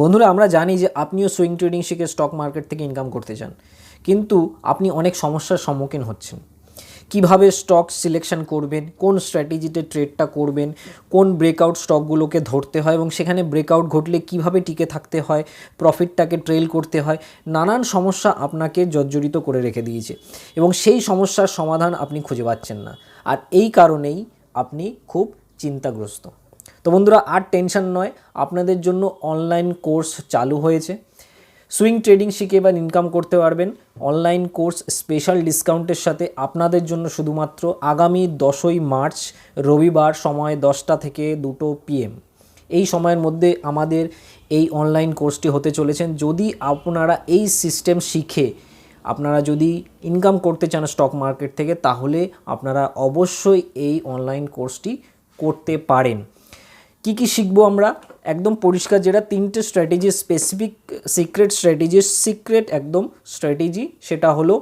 বন্ধুরা, আমরা জানি যে আপনিও সুইং ট্রেডিং শিখে স্টক মার্কেট থেকে ইনকাম করতে চান। কিন্তু আপনি অনেক সমস্যার সম্মুখীন হচ্ছেন। কীভাবে স্টক সিলেকশন করবেন, কোন স্ট্র্যাটেজিতে ট্রেডটা করবেন, কোন ব্রেকআউট স্টকগুলোকে ধরতে হয় এবং সেখানে ব্রেকআউট ঘটলে কীভাবে টিকে থাকতে হয় প্রফিটটাকে ট্রেল করতে হয়, নানান সমস্যা আপনাকে জর্জরিত করে রেখে দিয়েছে এবং সেই সমস্যার সমাধান আপনি খুঁজে পাচ্ছেন না। আর এই কারণেই আপনি খুব চিন্তাগ্রস্ত। তো বন্ধুরা, আর টেনশন নয়, আপনাদের জন্য অনলাইন কোর্স চালু হয়েছে। সুইং ট্রেডিং শিখে এবার ইনকাম করতে পারবেন। অনলাইন কোর্স স্পেশাল ডিসকাউন্টের সাথে আপনাদের জন্য শুধুমাত্র আগামী দশই মার্চ, রবিবার সময় দশটা থেকে দুটো পিএম এই সময়ের মধ্যে আমাদের এই অনলাইন কোর্সটি হতে চলেছেন। যদি আপনারা এই সিস্টেম শিখে আপনারা যদি ইনকাম করতে চান স্টক মার্কেট থেকে, তাহলে আপনারা অবশ্যই এই অনলাইন কোর্সটি করতে পারেন। কি কি শিখব আমরা? একদম পরিষ্কার যেটা তিনটে strategy specific secret strategy secret একদম স্ট্র্যাটেজি সেটা হলো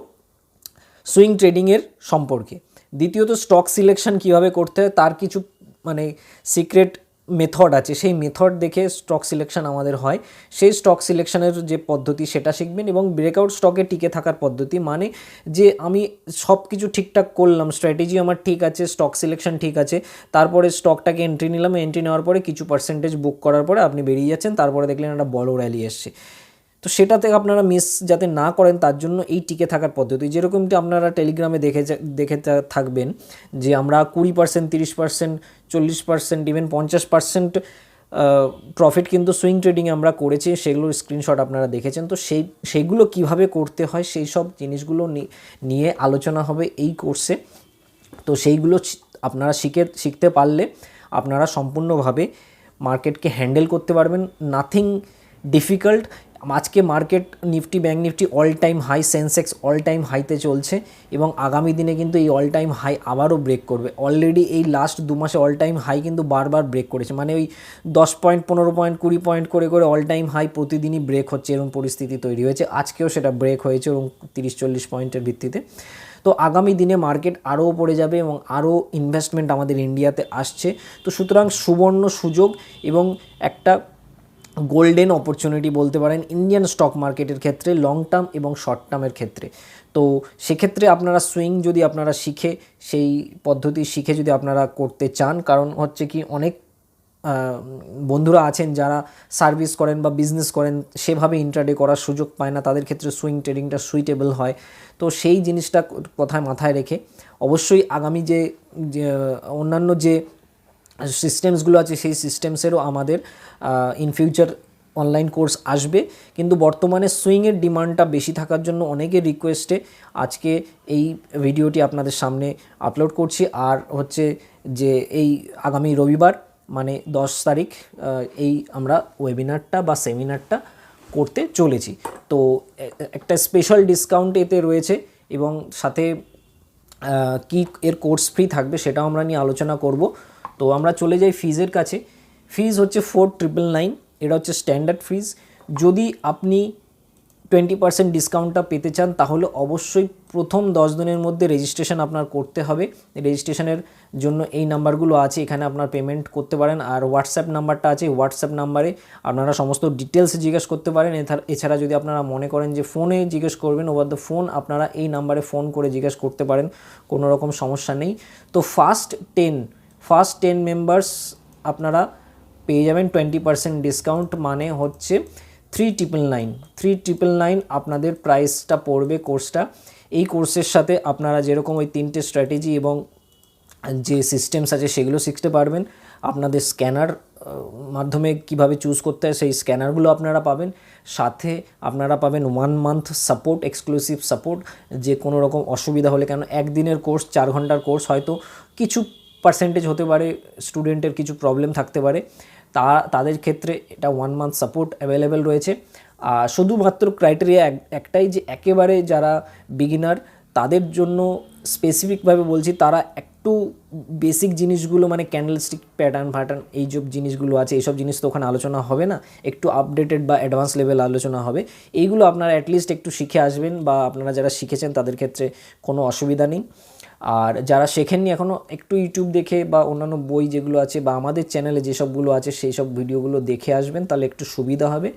সুইং ট্রেডিংয়ের সম্পর্কে। দ্বিতীয়ত স্টক সিলেকশন কীভাবে করতে হয়, তার কিছু মানে সিক্রেট মেথড আছে, সেই মেথড দেখে স্টক সিলেকশন আমাদের হয়। সেই স্টক সিলেকশনের যে পদ্ধতি, সেটা শিখবেন এবং ব্রেকআউট স্টকে টিকে থাকার পদ্ধতি। মানে যে আমি সব কিছু ঠিকঠাক করলাম স্ট্র্যাটেজি আমার ঠিক আছে স্টক সিলেকশন ঠিক আছে, তারপরে স্টকটাকে এন্ট্রি নিলাম এন্ট্রি নেওয়ার পরে কিছু পার্সেন্টেজ বুক করার পরে আপনি বেরিয়ে যাচ্ছেন, তারপরে দেখলেন একটা বড় র্যালি এসছে। তো সেটাতে আপনারা মিস যাতে না করেন, তার জন্য এই টিকে থাকার পদ্ধতি। যেরকমটি আপনারা টেলিগ্রামে দেখে দেখে থাকবেন যে আমরা কুড়ি পার্সেন্ট তিরিশ পার্সেন্ট চল্লিশ পার্সেন্ট ইভেন পঞ্চাশ পার্সেন্ট প্রফিট কিন্তু সুইং ট্রেডিং আমরা করেছি সেগুলোর স্ক্রিনশট আপনারা দেখেছেন। তো সেই সেইগুলো কীভাবে করতে হয়, সেই সব জিনিসগুলো নিয়ে আলোচনা হবে এই কোর্সে তো সেইগুলো আপনারা শিখে, শিখতে পারলে আপনারা সম্পূর্ণভাবে মার্কেটকে হ্যান্ডেল করতে পারবেন। নাথিং ডিফিকাল্ট আজকে market Nifty bank Nifty all time high Sensex all time হাইতে চলছে এবং আগামী দিনে কিন্তু এই অল টাইম হাই আবারও ব্রেক করবে। অলরেডি এই লাস্ট দু মাসে অল টাইম হাই কিন্তু বারবার ব্রেক করেছে। মানে ওই দশ পয়েন্ট পনেরো পয়েন্ট কুড়ি পয়েন্ট করে করে অল টাইম হাই প্রতিদিনই ব্রেক হচ্ছে এরকম পরিস্থিতি তৈরি হয়েছে। আজকেও সেটা ব্রেক হয়েছে এবং তিরিশ, চল্লিশ পয়েন্টের ভিত্তিতে। তো আগামী দিনে মার্কেট আরও পড়ে যাবে এবং আরও ইনভেস্টমেন্ট আমাদের ইন্ডিয়াতে আসছে। তো সুতরাং সুবর্ণ সুযোগ এবং একটা গোল্ডেন অপরচুনিটি বলতে পারেন ইন্ডিয়ান স্টক মার্কেটের ক্ষেত্রে লং টার্ম এবং শর্ট টার্মের ক্ষেত্রে। তো সেক্ষেত্রে আপনারা সুইং যদি আপনারা শিখে, সেই পদ্ধতি শিখে যদি আপনারা করতে চান, কারণ হচ্ছে কি অনেক বন্ধুরা আছেন যারা সার্ভিস করেন বা বিজনেস করেন, সেভাবে ইন্টারডে করার সুযোগ পায় না, তাদের ক্ষেত্রে সুইং ট্রেডিংটা সুইটেবল হয়। তো সেই জিনিসটা কথায় মাথায় রেখে অবশ্যই আগামী যে, অন্যান্য যে সিস্টেমসগুলো আছে, সেই সিস্টেমসেরও আমাদের ইন ফিউচার অনলাইন কোর্স আসবে। কিন্তু বর্তমানে সুইংয়ের ডিমান্ডটা বেশি থাকার জন্য অনেকের রিকোয়েস্টে আজকে এই ভিডিওটি আপনাদের সামনে আপলোড করছি। আর হচ্ছে যে এই আগামী রবিবার মানে দশ তারিখ এই আমরা ওয়েবিনারটা বা সেমিনারটা করতে চলেছি। তো একটা স্পেশাল ডিসকাউন্ট এতে রয়েছে এবং সাথে কি এর কোর্স ফি থাকবে সেটাও আমরা নিয়ে আলোচনা করব। তো আমরা চলে যাই ফিজের কাছে। ফিজ হচ্ছে ফোর ট্রিপল নাইন এটা হচ্ছে স্ট্যান্ডার্ড ফিজ যদি আপনি টোয়েন্টি পার্সেন্ট ডিসকাউন্টটা পেতে চান, তাহলে অবশ্যই প্রথম দশ দিনের মধ্যে রেজিস্ট্রেশন আপনার করতে হবে। রেজিস্ট্রেশনের জন্য এই নাম্বারগুলো আছে, এখানে আপনার পেমেন্ট করতে পারেন। আর হোয়াটসঅ্যাপ নাম্বারটা আছে হোয়াটসঅ্যাপ নাম্বারে আপনারা সমস্ত ডিটেলস জিজ্ঞেস করতে পারেন। এছাড়া- যদি আপনারা মনে করেন যে ফোনে জিজ্ঞেস করবেন ওভার দ্য ফোন আপনারা এই নাম্বারে ফোন করে জিজ্ঞেস করতে পারেন, কোনো রকম সমস্যা নেই। তো first ten first ten members আপনারা পেয়ে যাবেন টোয়েন্টি পার্সেন্ট ডিসকাউন্ট মানে হচ্ছে three triple nine three triple nine আপনাদের প্রাইসটা পড়বে কোর্সটা এই কোর্সের সাথে আপনারা যেরকম ওই তিনটে স্ট্র্যাটেজি এবং যে সিস্টেমস আছে সেগুলো শিখতে পারবেন। আপনাদের স্ক্যানার মাধ্যমে কীভাবে চুজ করতে হয় সেই স্ক্যানারগুলো আপনারা পাবেন। সাথে আপনারা পাবেন one month support exclusive support যে কোনো রকম অসুবিধা হলে কেন, একদিনের কোর্স চার ঘণ্টার কোর্স হয়তো কিছু পার্সেন্টেজ হতে পারে স্টুডেন্টের কিছু প্রবলেম থাকতে পারে, তা, তাদের ক্ষেত্রে এটা ওয়ান মান্থ সাপোর্ট অ্যাভেলেবেল রয়েছে। আর শুধুমাত্র ক্রাইটেরিয়া একটাই যে একেবারে যারা বিগিনার তাদের জন্য স্পেসিফিকভাবে বলছি, তারা একটু বেসিক জিনিসগুলো মানে ক্যান্ডেলস্টিক প্যাটার্ন প্যাটার্ন এই সব জিনিসগুলো আছে, এইসব জিনিস তো ওখানে আলোচনা হবে না। একটু আপডেটেড বা অ্যাডভান্স লেভেল আলোচনা হবে। এইগুলো আপনারা অ্যাটলিস্ট একটু শিখে আসবেন বা আপনারা যারা শিখেছেন, তাদের ক্ষেত্রে কোনো অসুবিধা নেই। আর যারা শেখেননি এখনও একটু ইউটিউব দেখে বা অন্যান্য বই যেগুলো আছে বা আমাদের চ্যানেলে যেসবগুলো আছে সেই সব ভিডিওগুলো দেখে আসবেন, তাহলে একটু সুবিধা হবে।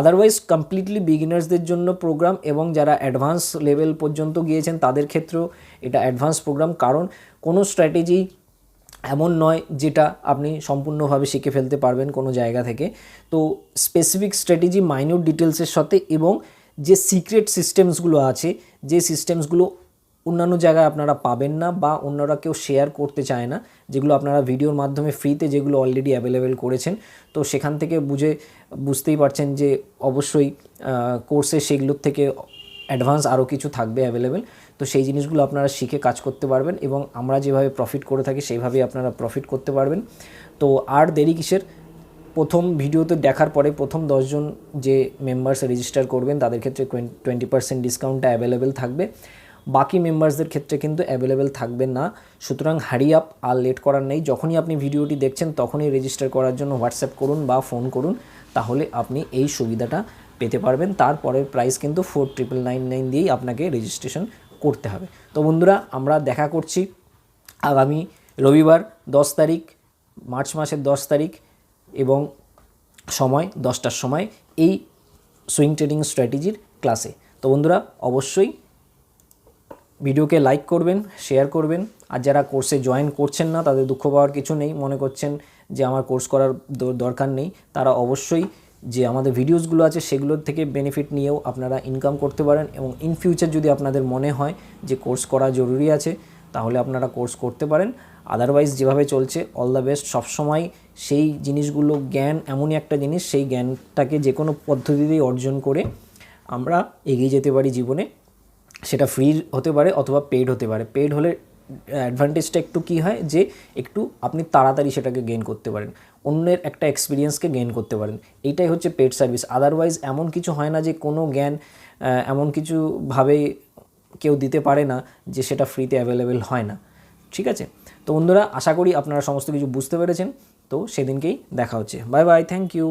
আদারওয়াইজ কমপ্লিটলি বিগিনার্সদের জন্য প্রোগ্রাম এবং যারা অ্যাডভান্স লেভেল পর্যন্ত গিয়েছেন তাদের ক্ষেত্রেও এটা অ্যাডভান্স প্রোগ্রাম কারণ কোনো স্ট্র্যাটেজি এমন নয় যেটা আপনি সম্পূর্ণভাবে শিখে ফেলতে পারবেন কোনো জায়গা থেকে। তো স্পেসিফিক স্ট্র্যাটেজি মাইনিউট ডিটেলসের সাথে এবং যে সিক্রেট সিস্টেমসগুলো আছে, যে সিস্টেমসগুলো অন্যান্য জায়গায় আপনারা পাবেন না বা অন্যরা কেউ শেয়ার করতে চায় না, যেগুলো আপনারা ভিডিওর মাধ্যমে ফ্রিতে যেগুলো অলরেডি অ্যাভেলেবেল করেছেন। তো সেখান থেকে বুঝে, বুঝতেই পারছেন যে অবশ্যই কোর্সে সেগুলোর থেকে অ্যাডভান্স আরও কিছু থাকবে অ্যাভেলেবেল তো সেই জিনিসগুলো আপনারা শিখে কাজ করতে পারবেন এবং আমরা যেভাবে প্রফিট করে থাকি সেইভাবেই আপনারা প্রফিট করতে পারবেন। তো আর দেরি কিসের? প্রথম ভিডিওতে দেখার পরে প্রথম দশজন যে মেম্বার্স রেজিস্টার করবেন, তাদের ক্ষেত্রে টোয়েন্টি পার্সেন্ট ডিসকাউন্টটা অ্যাভেলেবেল থাকবে। বাকি মেম্বার্সদের ক্ষেত্রে কিন্তু অ্যাভেলেবেল থাকবে না। সুতরাং হারি আপ আর লেট করার নেই। যখনই আপনি ভিডিওটি দেখছেন, তখনই রেজিস্টার করার জন্য হোয়াটসঅ্যাপ করুন বা ফোন করুন, তাহলে আপনি এই সুবিধাটা পেতে পারবেন। তারপরের প্রাইস কিন্তু ফোর ট্রিপল নাইন নাইন দিয়েই আপনাকে রেজিস্ট্রেশন করতে হবে। তো বন্ধুরা, আমরা দেখা করছি আগামী রবিবার, দশ তারিখ, মার্চ মাসের দশ তারিখ এবং সময় দশটার সময় এই সুইং ট্রেডিং স্ট্র্যাটেজির ক্লাসে তো বন্ধুরা, অবশ্যই ভিডিওকে লাইক করবেন, শেয়ার করবেন। আর যারা কোর্সে জয়েন করছেন না, তাদের দুঃখ পাওয়ার কিছু নেই। মনে করছেন যে আমার কোর্স করার দরকার নেই। তারা অবশ্যই যে আমাদের ভিডিওসগুলো আছে সেগুলোর থেকে বেনিফিট নিয়েও আপনারা ইনকাম করতে পারেন এবং ইন ফিউচার যদি আপনাদের মনে হয় যে কোর্স করা জরুরি আছে, তাহলে আপনারা কোর্স করতে পারেন। আদারওয়াইজ যেভাবে চলছে অল দ্য বেস্ট সবসময় সেই জিনিসগুলো, জ্ঞান এমনই একটা জিনিস, সেই জ্ঞানটাকে যে কোনো পদ্ধতিতেই অর্জন করে আমরা এগিয়ে যেতে পারি জীবনে। সেটা ফ্রি হতে পারে অথবা পেড হতে পারে। পেড হলে অ্যাডভান্টেজটা একটু কী হয়? যে একটু আপনি তাড়াতাড়ি সেটাকে গেইন করতে পারেন। অন্যের একটা এক্সপিরিয়েন্সকে গেইন করতে পারেন। এইটাই হচ্ছে পেড সার্ভিস আদারওয়াইজ এমন কিছু হয় না যে কোনো জ্ঞান এমন কিছুভাবে কেউ দিতে পারে না যে সেটা ফ্রিতে অ্যাভেলেবেল হয় না। ঠিক আছে? তো বন্ধুরা, আশা করি আপনারা সমস্ত কিছু বুঝতে পেরেছেন। তো সেদিনকেই দেখা হচ্ছে। Bye bye thank you